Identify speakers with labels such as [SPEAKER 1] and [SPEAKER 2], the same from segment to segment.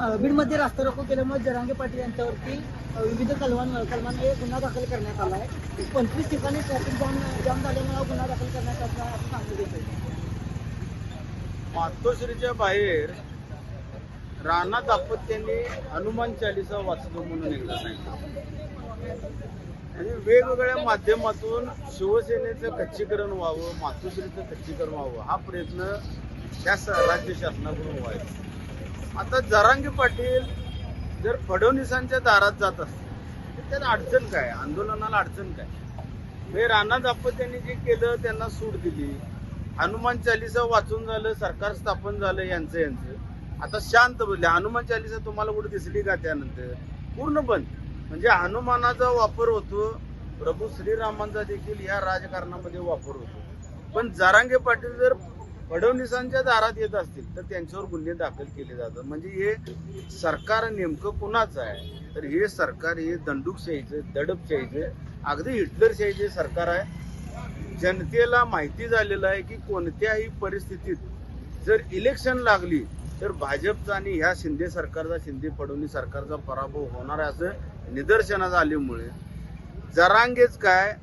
[SPEAKER 1] रास्ता रोको केल्यामुळे जरांगे पाटील यांच्यावरती विविध कलमान कलमांमध्ये गुन्हा दाखल करण्यात आला आहे. पंचवीस ठिकाणी ट्रॅफिक जाम जाम झाल्यामुळे गुन्हा दाखल करण्यात आला आहे असं सांगण्यात येत
[SPEAKER 2] मातोश्रीच्या बाहेर राणा दापत्यांनी हनुमान चालिसा वाचतो म्हणून एकदा सांगितलं. आणि वेगवेगळ्या माध्यमातून शिवसेनेचं कच्चीकरण व्हावं मातोश्रीचं कच्चीकरण व्हावं हा प्रयत्न त्या राज्य शासनाकडून व्हायचा. आता जरांगी पाटील जर फडणवीसांच्या दारात जात असतील तर त्यात अडचण काय? आंदोलनाला अडचण काय? हे राणा दापत्यांनी जे केलं त्यांना सूट दिली. हनुमान चालिसा वाचून झालं सरकार स्थापन झालं यांचं यांचं. आता शांत बसले हनुमान चालिसा तुम्हाला कुठे दिसली का त्यानंतर? पूर्ण बंद. म्हणजे हनुमानाचा वापर होतो. प्रभू श्रीरामांचा देखील या राजकारणामध्ये वापर होतो. पण जरांगे पाटील जर फडणवीसांच्या दारात येत असतील तर त्यांच्यावर गुन्हे दाखल केले जातात. म्हणजे हे सरकार नेमकं कुणाचं आहे? तर हे सरकार हे दंडुकशाहीचं दडपशाहीचं अगदी हिटलरशाहीचे सरकार आहे. जनतेला माहिती झालेलं आहे की कोणत्याही परिस्थितीत जर इलेक्शन लागली तर भाजपचा आणि ह्या शिंदे सरकारचा शिंदे फडणवीस सरकारचा पराभव होणार आहे असं निदर्शनात आल्यामुळे. जरांगेच काय?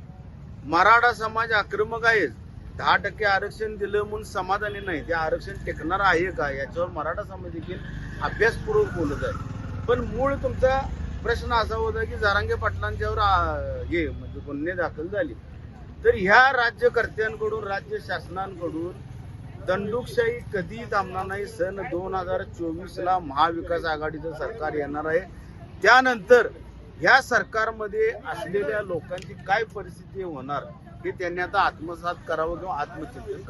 [SPEAKER 2] मराठा समाज आक्रमक आहेच. दहा टक्के आरक्षण दिलं म्हणून समाधानी नाही. ते आरक्षण टिकणार आहे का? याच्यावर मराठा समाज देखील अभ्यासपूर्वक बोलत आहे. पण मूळ तुमचा प्रश्न असा होता की जारांगे पाटलांच्यावर हे म्हणजे गुन्हे दाखल झाले. तर ह्या राज्यकर्त्यांकडून राज्य शासनांकडून दंडुकशाही कधी थांबणार नाही. सन दोन हजार चोवीस ला महाविकास आघाडीचं सरकार येणार आहे. त्यानंतर ह्या सरकारमध्ये असलेल्या लोकांची काय परिस्थिती होणार? हे त्यांनी आता आत्मसात करावं किंवा आत्मचिंतन